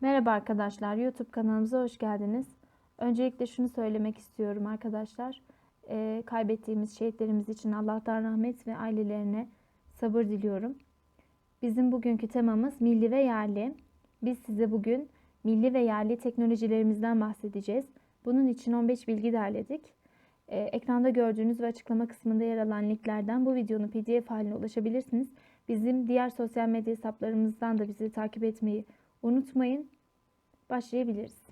Merhaba arkadaşlar, YouTube kanalımıza hoş geldiniz. Öncelikle şunu söylemek istiyorum arkadaşlar. Ee, kaybettiğimiz şehitlerimiz için Allah'tan rahmet ve ailelerine sabır diliyorum. Bizim bugünkü temamız milli ve yerli. Biz size bugün milli ve yerli teknolojilerimizden bahsedeceğiz. Bunun için 15 bilgi derledik. Ee, ekranda gördüğünüz ve açıklama kısmında yer alan linklerden bu videonun pdf haline ulaşabilirsiniz. Bizim diğer sosyal medya hesaplarımızdan da bizi takip etmeyi. Başlayabiliriz.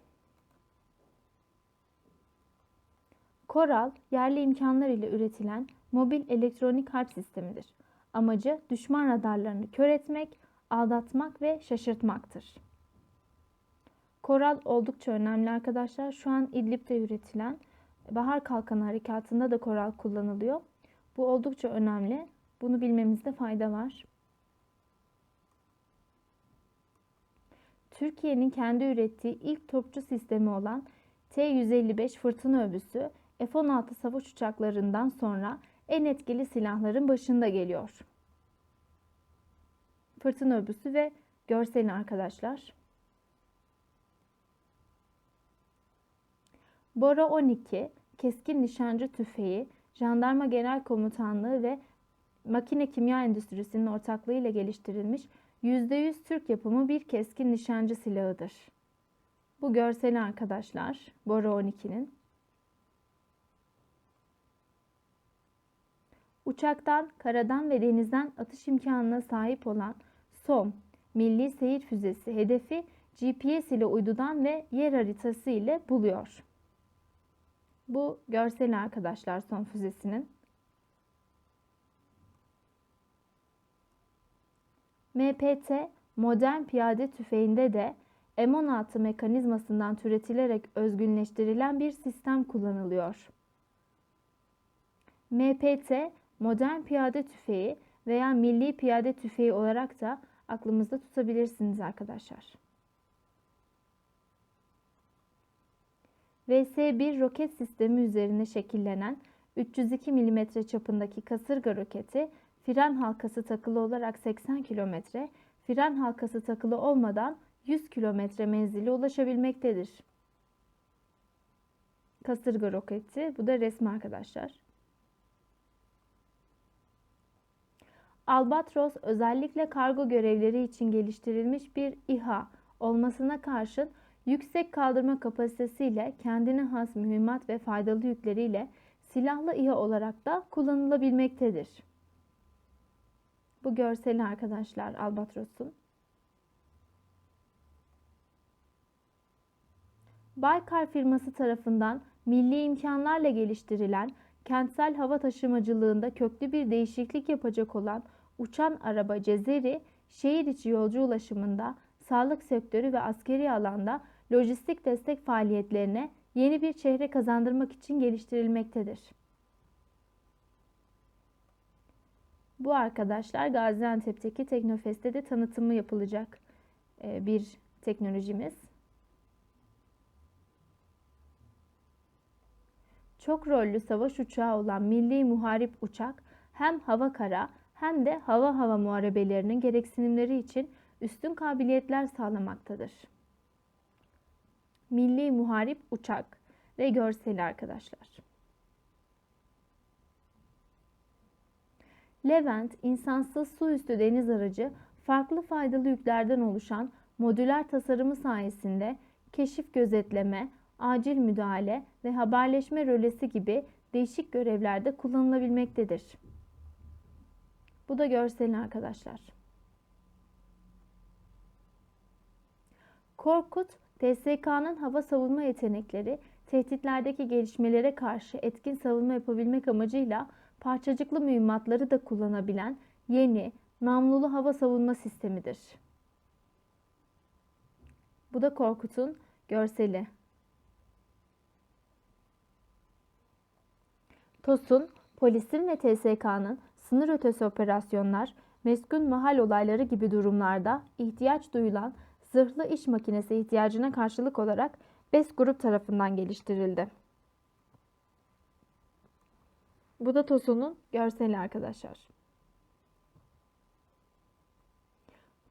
Koral, yerli imkanlar ile üretilen mobil elektronik harp sistemidir. Amacı düşman radarlarını kör etmek, aldatmak ve şaşırtmaktır. Koral oldukça önemli arkadaşlar. Şu an İdlib'de üretilen Bahar Kalkanı Harekatı'nda da koral kullanılıyor. Bu oldukça önemli. Bunu bilmemizde fayda var. Türkiye'nin kendi ürettiği ilk topçu sistemi olan T-155 fırtına öbüsü F-16 savaş uçaklarından sonra en etkili silahların başında geliyor. Fırtına öbüsü ve görseli arkadaşlar. Bora 12 keskin nişancı tüfeği, Jandarma Genel Komutanlığı ve makine kimya endüstrisinin ortaklığıyla geliştirilmiş %100 Türk yapımı bir keskin nişancı silahıdır. Bu görseli arkadaşlar Bora 12'nin. Uçaktan, karadan ve denizden atış imkanına sahip olan SOM, Milli Seyir Füzesi hedefi GPS ile uydudan ve yer haritası ile buluyor. Bu görseli arkadaşlar SOM füzesinin. MPT modern piyade tüfeğinde de M16 mekanizmasından türetilerek özgünleştirilen bir sistem kullanılıyor. MPT modern piyade tüfeği veya milli piyade tüfeği olarak da aklımızda tutabilirsiniz arkadaşlar. VS-1 roket sistemi üzerine şekillenen 302 mm çapındaki kasırga roketi fren halkası takılı olarak 80 km, fren halkası takılı olmadan 100 km menzili ulaşabilmektedir. Kasırga roketi, bu da resmi arkadaşlar. Albatros özellikle kargo görevleri için geliştirilmiş bir İHA olmasına karşın yüksek kaldırma kapasitesiyle kendine has mühimmat ve faydalı yükleriyle silahlı İHA olarak da kullanılabilmektedir. Bu görseli arkadaşlar Albatros'un. Baykar firması tarafından milli imkanlarla geliştirilen kentsel hava taşımacılığında köklü bir değişiklik yapacak olan uçan araba Cezeri, şehir içi yolcu ulaşımında, sağlık sektörü ve askeri alanda lojistik destek faaliyetlerine yeni bir çehre kazandırmak için geliştirilmektedir. Bu arkadaşlar Gaziantep'teki Teknofest'te de tanıtımı yapılacak e, bir teknolojimiz. Çok rollü savaş uçağı olan Milli Muharip Uçak hem hava kara hem de hava hava muharebelerinin gereksinimleri için üstün kabiliyetler sağlamaktadır. Milli Muharip Uçak ve görseli arkadaşlar. Levent, insansız su üstü deniz aracı farklı faydalı yüklerden oluşan modüler tasarımı sayesinde keşif gözetleme, acil müdahale ve haberleşme rölesi gibi değişik görevlerde kullanılabilmektedir. Bu da görseli arkadaşlar. Korkut, TSK'nın hava savunma yetenekleri, tehditlerdeki gelişmelere karşı etkin savunma yapabilmek amacıyla parçacıklı mühimmatları da kullanabilen yeni, namlulu hava savunma sistemidir. Bu da Korkut'un görseli. TOS'un, polisin ve TSK'nın sınır ötesi operasyonlar, meskun mahal olayları gibi durumlarda ihtiyaç duyulan zırhlı iş makinesi ihtiyacına karşılık olarak BES grup tarafından geliştirildi. Bu da TOSU'nun görseli arkadaşlar.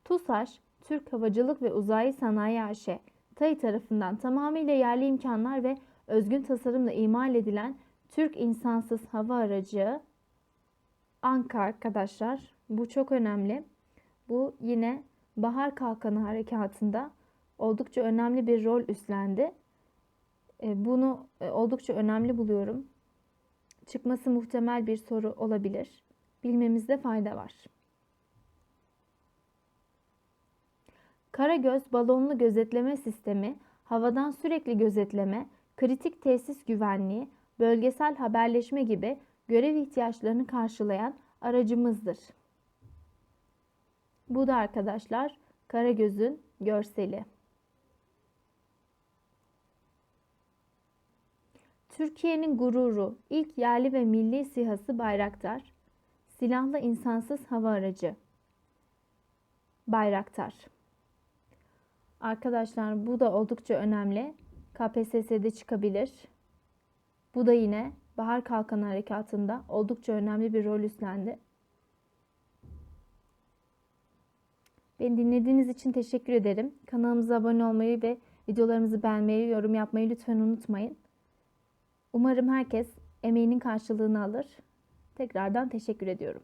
TUSAŞ, Türk Havacılık ve Uzay Sanayi AŞ, TAİ tarafından tamamıyla yerli imkanlar ve özgün tasarımla imal edilen Türk insansız hava aracı Anka arkadaşlar. Bu çok önemli. Bu yine Bahar Kalkanı Harekatı'nda oldukça önemli bir rol üstlendi. E, Bunu e, oldukça önemli buluyorum. Çıkması muhtemel bir soru olabilir. Bilmemizde fayda var. Karagöz balonlu gözetleme sistemi, havadan sürekli gözetleme, kritik tesis güvenliği, bölgesel haberleşme gibi görev ihtiyaçlarını karşılayan aracımızdır. Bu da arkadaşlar Karagöz'ün görseli. Türkiye'nin gururu, ilk yerli ve milli sihası Bayraktar, silahlı insansız hava aracı. Bayraktar. Arkadaşlar bu da oldukça önemli. KPSS'de çıkabilir. Bu da yine Bahar Kalkanı Harekatı'nda oldukça önemli bir rol üstlendi. Beni dinlediğiniz için teşekkür ederim. Kanalımıza abone olmayı ve videolarımızı beğenmeyi, yorum yapmayı lütfen unutmayın. Umarım herkes emeğinin karşılığını alır. Tekrardan teşekkür ediyorum.